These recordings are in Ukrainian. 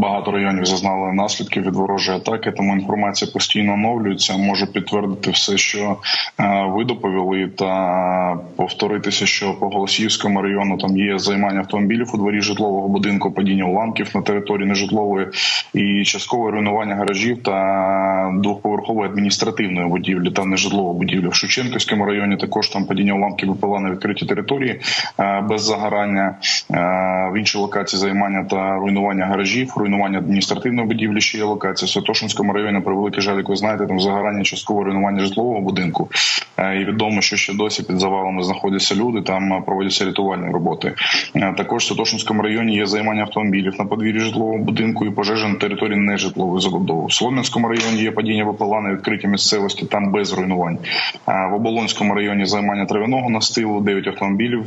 багато районів зазнали наслідків від ворожої атаки. Тому інформація постійно оновлюється. Можу підтвердити все, що е, ви доповіли, та повторитися, що по Голосіївському району там є займання автомобілів у дворі житлового будинку, падіння уламків на території нежитлової і часткове руйнування гаражів та двохповерхової адміністративної будівлі та нежитлової будівлі в Шевченківському районі. Також там падіння уламків ВПЛА на відкритій території е, без загорання. Е, В іншій локації займання та руйнування гаражів, руйнування адміністративної будівлі. Ще є локація в Святошинському районі. Про великий жаль, як ви знаєте, там загорання часткове руйнування житлового будинку. Е, І відомо, що ще досі під завалами знаходяться люди. Там е, проводяться рятувальні роботи. Е, Також в Святошинському районі є займання автомобілів на подвір'ї житлового будинку і пожежа на території нежитлової забудови. В Солом'янському районі є падіння ВПЛА на відкритій місцевості, там без руйнувань. В Оболонському районі займання травяного настилу, 9 автомобілів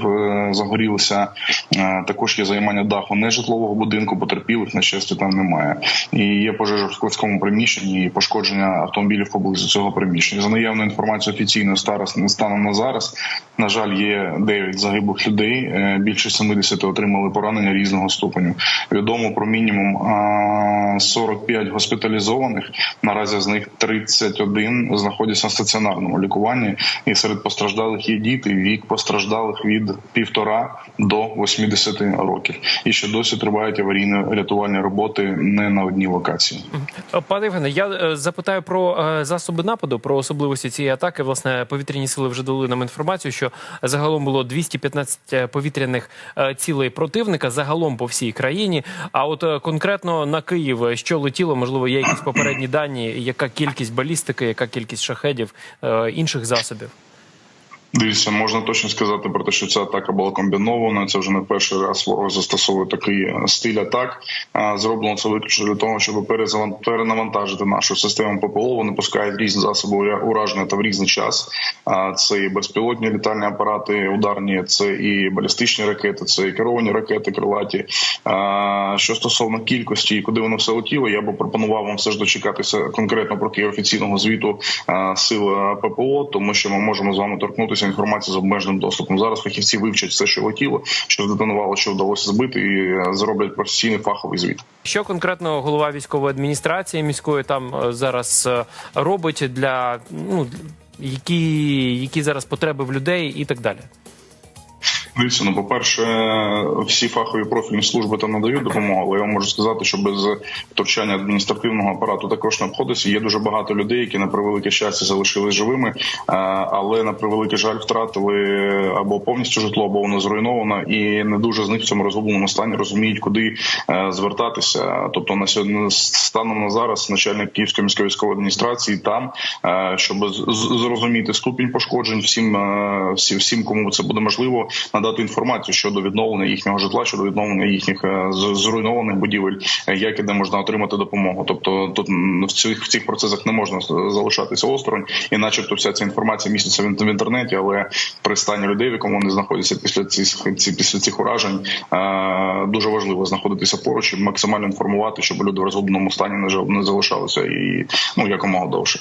загорілися. Також є займання даху нежитлового будинку, потерпілих на щастя там немає. І є пожежа в складському приміщенні і пошкодження автомобілів поблизу цього приміщення. За наявною інформацією офіційною старос станом на зараз, на жаль, є 9 загиблих людей. е, Більше 70 отримали поранення різного ступеню. Відомо про мінімум а, 45 госпіталізованих. Наразі з них 31 знаходяться на стаціонарному лікуванні. І серед постраждалих є діти. Вік постраждалих від півтора до 80 років. І ще досі тривають аварійно-рятувальні роботи не на одній локації. Е, Пане Євгене, я е, запитаю про е, засоби нападу, про особливості цієї атаки. Власне, повітряні сили вже дали нам інформацію, що загалом було 215 повітряних цілей противника загалом по всій країні. А от конкретно на Київ, що летіло, можливо, є якісь попередні дані, яка кількість балістики, яка кількість шахедів, інших засобів. Дивіться, можна точно сказати про те, що ця атака була комбінована. Це вже не перший раз ворог застосовує такий е, стиль атак. Зроблено це виключно для того, щоб перенавантажити нашу систему ППО. Вони пускають різні засоби ура- ураження та в різний час. Це і безпілотні літальні апарати, ударні, це і балістичні ракети, це і керовані ракети крилаті. Що стосовно кількості і куди воно все летіло, я би пропонував вам все ж дочекатися конкретно про офіційного звіту сил ППО, тому що ми можемо з вами торкнутися інформації з обмеженим доступом. Зараз фахівці вивчать все, що летіло, що здетонувало, що вдалося збити, і е, зроблять професійний фаховий звіт. Що конкретно голова військової адміністрації міської там е, зараз е, робить для ну які, які зараз потреби в людей і так далі? Дивіться, ну по перше, всі фахові профільні служби там надають допомогу, але я можу сказати, що без втручання адміністративного апарату також не обходиться. Є дуже багато людей, які на превелике щастя залишились живими, е, але на превеликий жаль втратили або повністю житло, або воно зруйновано, і не дуже з них в цьому розгубленому стані розуміють, куди е, звертатися. Тобто на сьогодні станом на зараз начальник Київської міської військової адміністрації там, е, щоб зрозуміти ступінь пошкоджень, всім всім, всім, кому це буде можливо, надати інформацію щодо відновлення їхнього житла, щодо відновлення їхніх е, зруйнованих будівель, як і де можна отримати допомогу. Тобто тут в цих в цих процесах не можна залишатися осторонь, і, начебто, вся ця інформація міститься в ін- інтернеті, але при стані людей, в якому вони знаходяться після цих ці- після цих уражень, е, дуже важливо знаходитися поруч і максимально інформувати, щоб люди в розгубленому стані не залишалися і ну якомога довше.